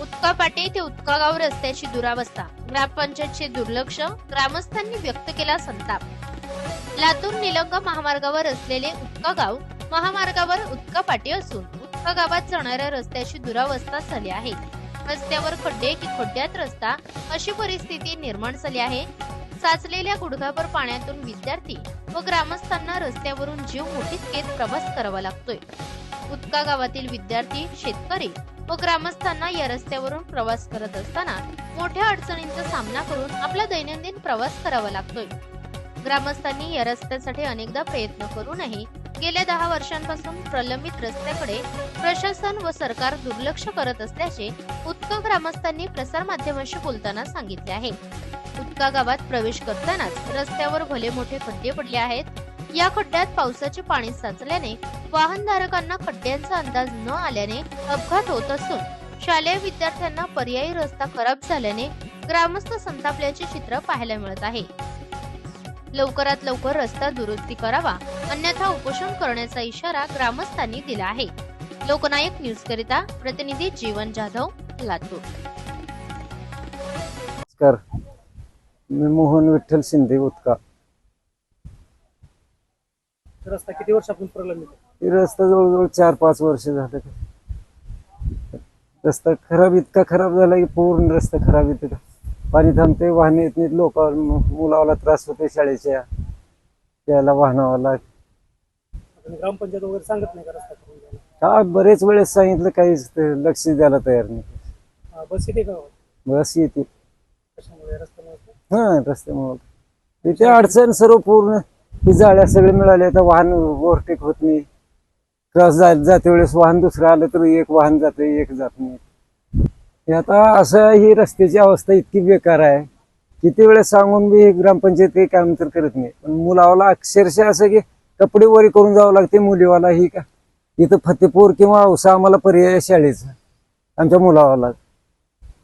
उत्कापाटी ते उत्कागाव रस्त्याची दुरावस्था. ग्रामपंचायतचे दुर्लक्ष ग्रामस्थांनी व्यक्त केला संताप. लातूर निलंगा महामार्गावर असलेले उत्कागाव महामार्गावर उत्का असून उत्का गावात जाणाऱ्या रस्त्याची दुरावस्था झाली आहे. रस्त्यावर खड्डे की खड्ड्यात रस्ता अशी परिस्थिती निर्माण झाली आहे. साचलेल्या गुडघाभर पाण्यातून विद्यार्थी व ग्रामस्थांना रस्त्यावरून जीव मुठीत घेत प्रवास करावा लागतोय. उत्का गावातील विद्यार्थी शेतकरी व ग्रामस्थांना या रस्त्यावरून प्रवास करत असताना मोठ्या अडचणींचा सामना करून आपला दैनंदिन प्रवास करावा लागतोय. ग्रामस्थांनी या रस्त्यासाठी अनेकदा प्रयत्न करूनही गेल्या दहा वर्षांपासून प्रलंबित रस्त्याकडे प्रशासन व सरकार दुर्लक्ष करत असल्याचे उत्का ग्रामस्थांनी प्रसारमाध्यमांशी बोलताना सांगितले आहे. उत्का गावात प्रवेश करतानाच रस्त्यावर भले मोठे खड्डे पडले आहेत. या खड्ड्यात पावसाचे पाणी साचल्याने वाहनधारकांना खड्ड्यांचा अंदाज न आल्याने अपघात होत असून शालेय विद्यार्थ्यांना पर्यायी रस्ता खराब झाल्याने ग्रामस्थ संतापल्याचे चित्र पाहायला मिळत आहे. लवकरात लवकर रस्ता दुरुस्ती करावा अन्यथा उपोषण करण्याचा इशारा ग्रामस्थांनी दिला आहे. लोकनायक न्यूज करिता प्रतिनिधी जीवन जाधव लातूर. मी मोहन विठ्ठल शिंदे उत्का रस्ता किती वर्षापासून प्रलंबित आहे? हे रस्ता जवळजवळ चार पाच वर्ष झालं. रस्ता खराब इतका खराब झाला की पूर्ण रस्ता खराब येते का पाणी थांबते वाहने येत नाहीत. लोक मुलाला त्रास होते शाळेच्या. त्याला वाहनावाला ग्रामपंचायत वगैरे सांगत नाही का रस्ता करून द्यायला का बरेच वेळेस सांगितलं काहीच ते लक्ष द्यायला तयार नाही. बस येते का? बस येते. कशामुळे? रस्त्यामुळे हा रस्त्यामुळं. तिथे अडचण सर्व पूर्ण. ती जाळ्या सगळे मिळाल्या तर वाहन ओव्हरटेक होत नाही. क्रॉस जा जाते वेळेस वाहन दुसरं आलं तर एक वाहन जाते एक जात नाही. आता असं ही रस्त्याची अवस्था इतकी बेकार आहे किती वेळेस सांगून बी ग्रामपंचायत काही काम तर करत नाही. पण मुलावाला अक्षरशः असं की कपडे वरी करून जावं लागते मुलीवाला ही का? इथं फतेपूर किंवा औसा आम्हाला पर्याय शाळेचा आमच्या मुलावाला.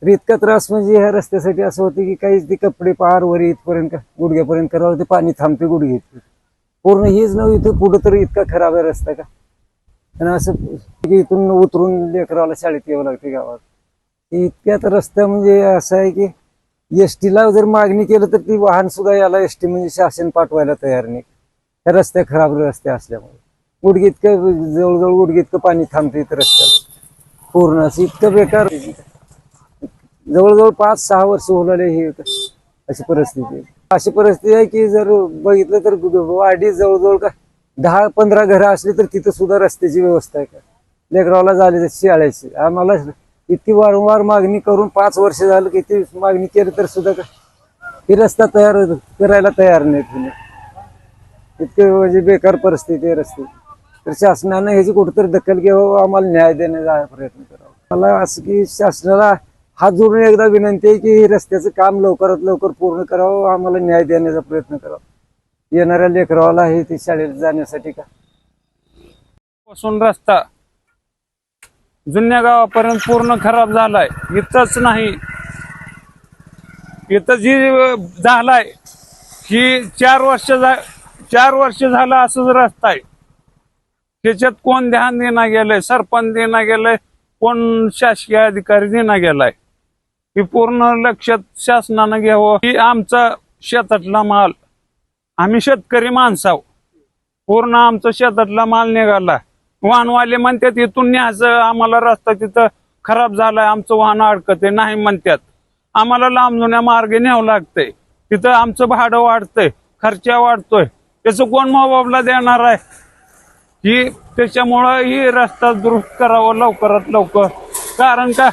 इतका त्रास म्हणजे ह्या रस्त्यासाठी असं होतं की काहीच ते कपडे पार वर इथपर्यंत का गुडघ्यापर्यंत करावं ते पाणी थांबते गुडघे पूर्ण हीच नव्हे इथं पुढं तर इतका खराब आहे रस्ता का? आणि असं की इथून उतरून लेकराला शाळेत यावं लागते गावात. इतक्यात रस्ता म्हणजे असं आहे की एस टीला जर मागणी केलं तर ती वाहन सुद्धा याला एस टी म्हणजे शासन पाठवायला तयार नाही. ह्या रस्त्या खराब रस्ते असल्यामुळे. गुडघे इतकं जवळजवळ गुडघे इतकं पाणी थांबते इथं रस्त्याला. पूर्ण असं इतकं बेकार. जवळजवळ पाच सहा वर्ष होणारे हे अशी परिस्थिती आहे. अशी परिस्थिती आहे की जर बघितलं तर वाडी जवळजवळ का दहा पंधरा घरं असली तर तिथं सुद्धा रस्त्याची व्यवस्था आहे का? लेकरावला झाली तर शाळेची. आम्हाला इतकी वारंवार मागणी करून पाच वर्ष झालं की ती मागणी केली तर सुद्धा का? ही रस्ता तयार करायला तयार नाही तुम्ही इतके म्हणजे बेकार परिस्थिती आहे रस्ते तर शासनानं ह्याची कुठंतरी दखल घ्यावं आम्हाला न्याय देण्याचा प्रयत्न करावा. मला असं की शासनाला हात जोडून एकदा विनंती आहे की हे रस्त्याचं काम लवकरात लवकर पूर्ण करावं आम्हाला न्याय देण्याचा प्रयत्न करावा. येणाऱ्या लेकरावाला हे ते शाळेत जाण्यासाठी का? पासून रस्ता जुन्या गावापर्यंत पूर्ण खराब झालाय. इथंच नाही. इथं जी झालाय ही चार वर्ष झा चार वर्ष झालं असंच रस्ता आहे. त्याच्यात कोण ध्यान देणं गेलंय? सरपंच देणं गेलंय कोण शासकीय अधिकारी देणं गेलाय? ही पूर्ण लक्षात शासनानं घ्यावं. की आमचा शेतातला माल. आम्ही शेतकरी माणसाव. पूर्ण आमचा शेतातला माल निघाला. वाहनवाले म्हणतात इथून न्यायचं आम्हाला रस्ता तिथं खराब झालाय आमचं वाहन अडकते नाही म्हणतात. आम्हाला लांब जुन्या मार्गे न्यावं लागतंय. तिथं आमचं भाडं वाढतंय खर्चा वाढतोय. त्याचं कोण मोबाबला देणार आहे? ही त्याच्यामुळं ही रस्ता दुरुस्त करावा लवकरात लवकर. कारण का?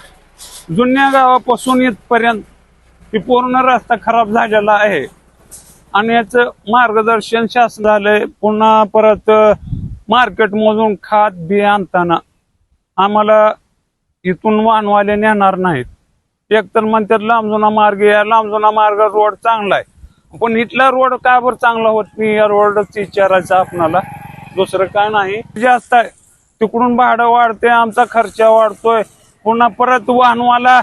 जुन्या गावापासून इथपर्यंत ही पूर्ण रस्ता खराब झालेला आहे. आणि याचं मार्गदर्शन शासन झालंय. पुन्हा परत मार्केटमधून खात बी आणताना आम्हाला इथून वाहनवाले नेणार नाहीत. एक तर म्हणतात लांबजुना मार्ग या लांबजुना मार्ग रोड चांगला आहे. पण इथला रोड का बरं चांगला होत नाही? या रोडच विचारायचं आपणाला. दुसरं काय नाही. जास्त आहे. तिकडून भाडं वाढते आमचा खर्च वाढतोय. पुन्हा परत वाहनवाला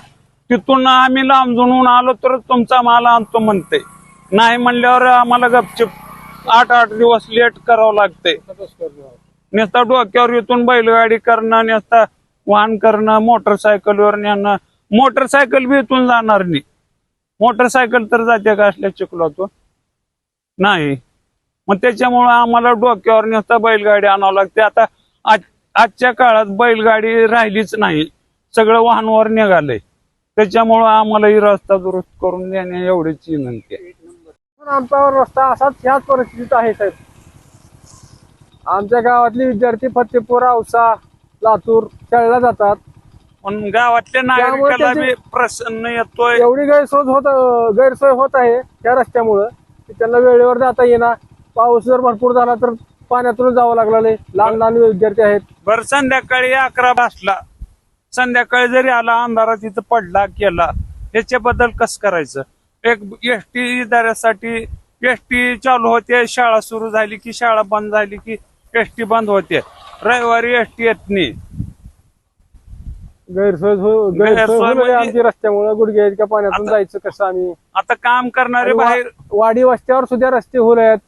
तिथून आम्ही लांबजून आलो तर तुमचा माल आणतो म्हणते. नाही म्हणल्यावर आम्हाला गपचिप आठ आठ दिवस लेट करावं लागते. नेसता डोक्यावर इथून बैलगाडी करणं नेसता वाहन करणं मोटरसायकलवर नेणं. मोटरसायकल बी इथून जाणार नाही. मोटरसायकल तर जाते का असल्या चिखलातून हो? नाही. मग त्याच्यामुळं आम्हाला डोक्यावर नेसता बैलगाडी आणावं लागते. आता आज आजच्या काळात बैलगाडी राहिलीच नाही. सगळं वाहनवर निघालंय. त्याच्यामुळं आम्हाला ही रस्ता दुरुस्त करून देणे एवढीच विनंती आहे. आमचा रस्ता असाच ह्याच परिस्थितीत आहे साहेब. आमच्या गावातले विद्यार्थी फतेपूर औसा लातूर शाळेला जातात. पण गावातल्या नागरिकाला बी प्रसन्न येतोय. एवढी गैरसोय होत गैरसोय होत आहे त्या रस्त्यामुळं की त्यांना वेळेवर जाता येणार पाऊस जर भरपूर झाला तर पाण्यातून जावं लागलं लहान लहान विद्यार्थी आहेत. बर संध्याकाळी अकरा वाजला. संध्याकाळी जरी आला अंधारात इथं पडला केला ह्याच्याबद्दल कसं करायचं? एक एस टी इदाऱ्यासाठी एस टी चालू होते शाळा सुरू झाली की शाळा बंद झाली की एस टी बंद होते. रविवारी एस टी येत नाही. गैरसोय हो- गैरसोय गैरसोय होऊ नये म्हणजे- आमची रस्त्यामुळे गुडघे इतक्या पाण्यातून जायचं कसं आम्ही? आता काम करणारे आणि वा- बाहेर वाडी वस्त्यावर सुद्धा रस्ते होत आहेत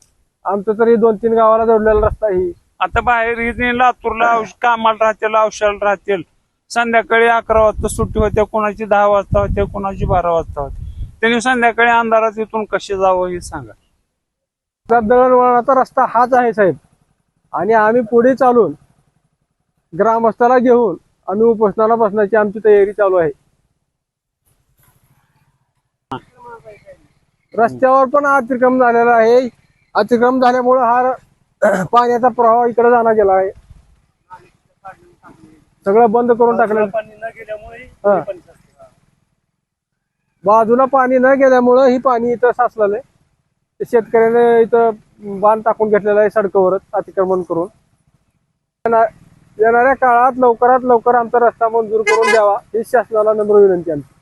आमचं तरी दोन तीन गावाला जोडलेला रस्ता ही आता बाहेर इथे लातूरला औष- कामाला राहतील औषधाला राहतील. संध्याकाळी अकरा वाजता सुट्टी होते कोणाची दहा वाजता होते कोणाची बारा वाजता होते. त्यांनी संध्याकाळी अंधारात इथून कसे जावं हे सांगा. तर दळणवळणाचा रस्ता हाच आहे साहेब. आणि आम्ही पुढे चालून ग्रामस्थाला घेऊन आम्ही उपोषणाला बसण्याची आमची तयारी चालू आहे. रस्त्यावर पण अतिक्रम झालेला आहे. अतिक्रम झाल्यामुळे हा पाण्याचा प्रवाह इकडे जाणार गेला आहे. सगळं बंद करून टाकलं. पाणी न गेल्यामुळे हा. पाणी साचतं. बाजूला पाणी न गेल्यामुळं ही पाणी इथं साचलेलं आहे. ते शेतकऱ्याने इथं बांध टाकून घेतलेलं आहे सडकावरच अतिक्रमण करून. येणा- येणाऱ्या काळात लवकरात लवकर आमचा रस्ता मंजूर करून द्यावा ही शासनाला नम्र विनंती आमची.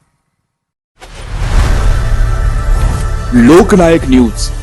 लोकनायक न्यूज.